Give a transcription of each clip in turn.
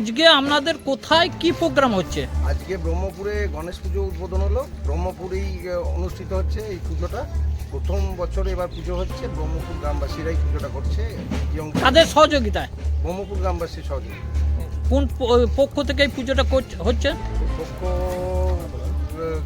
আজকে আপনাদের কোথায় কি প্রোগ্রাম হচ্ছে? আজকে ব্রহ্মপুরে গণেশ পুজো উদ্বোধন হলো। ব্রহ্মপুরেই অনুষ্ঠিত হচ্ছে এই পুজোটা। প্রথম বছর এবার পুজো হচ্ছে। ব্রহ্মপুর গ্রামবাসীরাই পুজোটা করছে। তাদের সহযোগিতায়? ব্রহ্মপুর গ্রামবাসীর সহযোগী কোন পক্ষ থেকে এই পুজোটা করছে- হচ্ছে? পক্ষ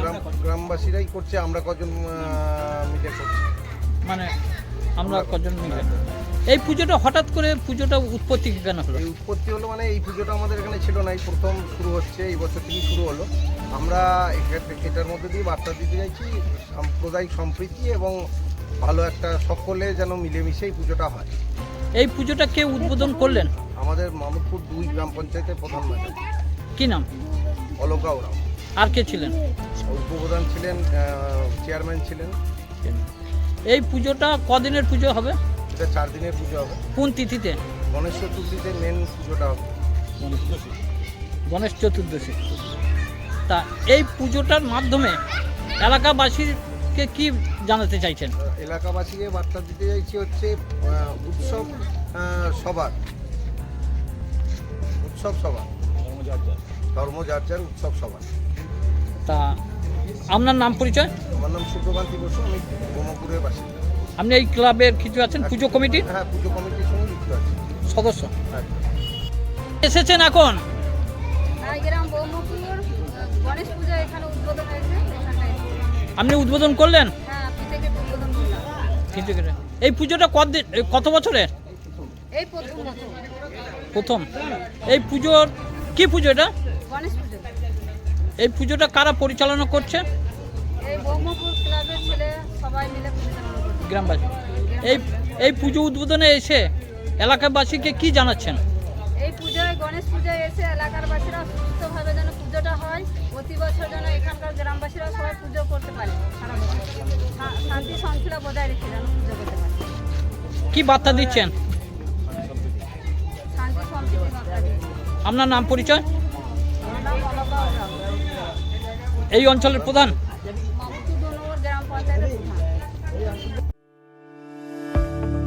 গ্রাম গ্রামবাসীরাই করছে। আমরা কজন মিলে করছি। মানে আমরা কজন মিলে? এই পুজোটা হঠাৎ করে পুজোটা উৎপত্তি কেন হলো? এই উৎপত্তি হলো মানে এই পুজোটা আমাদের এখানে ছিল না এই প্রথম শুরু হচ্ছে এই বছর থেকেই শুরু হলো। আমরা এটার মধ্যে দিয়ে বার্তা দিতে চাইছি সাম্প্রদায়িক সম্প্রীতি এবং ভালো একটা সকলে যেন মিলেমিশে এই পুজোটা হয়। এই পুজোটা কে উদ্বোধন করলেন? আমাদের মামুদপুর দুই গ্রাম পঞ্চায়েতের প্রধান ম্যাডাম। কি নাম? অলকা ওরাও। আর কে ছিলেন? উপপ্রধান ছিলেন চেয়ারম্যান ছিলেন। এই পুজোটা কদিনের পুজো হবে? এটা চার দিনের পুজো হবে। কোন তিথিতে? গণেশ চতুর্থীতে মেন পুজোটা হবে। গণেশ চতুর্দশী। তা এই পুজোটার মাধ্যমে এলাকাবাসীকে কি জানাতে চাইছেন? এলাকাবাসীকে বার্তা দিতে চাইছি হচ্ছে উৎসব সবার উৎসব সবার ধর্ম যার যার উৎসব সবার তা আপনার নাম পরিচয়? আমার নাম সুপ্রকান্তি বসু আমি ব্রহ্মপুরের বাসিন্দা। আপনি এই ক্লাবের কিছু আছেন? পুজো কমিটির হ্যাঁ পুজো কমিটির সঙ্গে যুক্ত আছি। সদস্য। এসেছেন এখন? গ্রাম ব্রহ্মপুর গণেশ পূজা এখানে উদ্বোধন হয়েছে এখানটায়। আপনি উদ্বোধন করলেন? হ্যাঁ আপনি থেকে উদ্বোধন করলাম। কিন্তু করে। এই পুজোটা কত কত বছরের? প্রথম এই পুজোর কি পুজো এটা? এই পুজোটা কারা পরিচালনা করছে? এই ক্লাবের ছেলে সবাই মিলে পরিচালনা করছে গ্রামবাসী। এই এই পুজো উদ্বোধনে এসে এলাকাবাসীকে কি জানাচ্ছেন? এই পুজোয় গণেশ পূজায় এসে এলাকার বাসীরা সুস্থভাবে যেন পুজোটা হয় প্রতি বছর যেন এখানকার গ্রামবাসীরা সবাই পুজো করতে পারে। সারা বছর। শান্তি শৃঙ্খলা বজায় রেখে যেন পুজো করতে পারে। কি বার্তা দিচ্ছেন? শান্তি সম্প্রীতি বার্তা দিয়েছে আপনার নাম পরিচয়? এই অঞ্চলের প্রধান?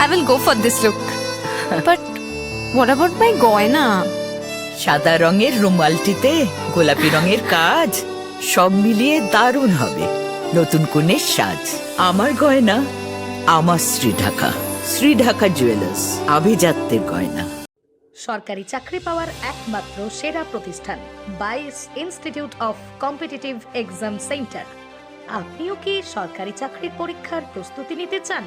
I will go for this look. but what about my goina? সাদা রঙের রুমালটিতে গোলাপি রঙের কাজ সব মিলিয়ে দারুণ হবে নতুন কনের সাজ আমার গয়না আমার শ্রী ঢাকা শ্রী ঢাকা জুয়েলার্স আভিজাত্যের গয়না সরকারি চাকরি পাওয়ার একমাত্র সেরা প্রতিষ্ঠান বাইস institute of competitive exam centre আপনিও কি সরকারি চাকরির পরীক্ষার প্রস্তুতি নিতে চান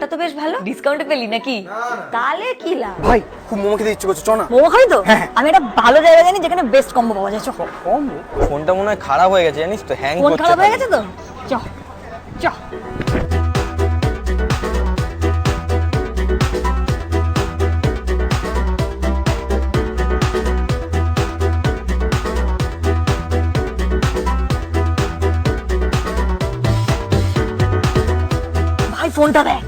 কার্ডটা তো বেশ ভালো। ডিসকাউন্টে পেলি নাকি? তাহলে কি লাভ? ভাই খুব মোমো খেতে ইচ্ছে করছে চ না। মোমো খাবি তো? আমি একটা ভালো জায়গা জানি যেখানে বেস্ট কম্বো পাওয়া যায় চ। ফোনটা মনে হয় খারাপ হয়ে গেছে জানিস তো হ্যাং করছে ফোন খারাপ হয়ে গেছে তো? চ চ। ভাই ফোনটা দেখ।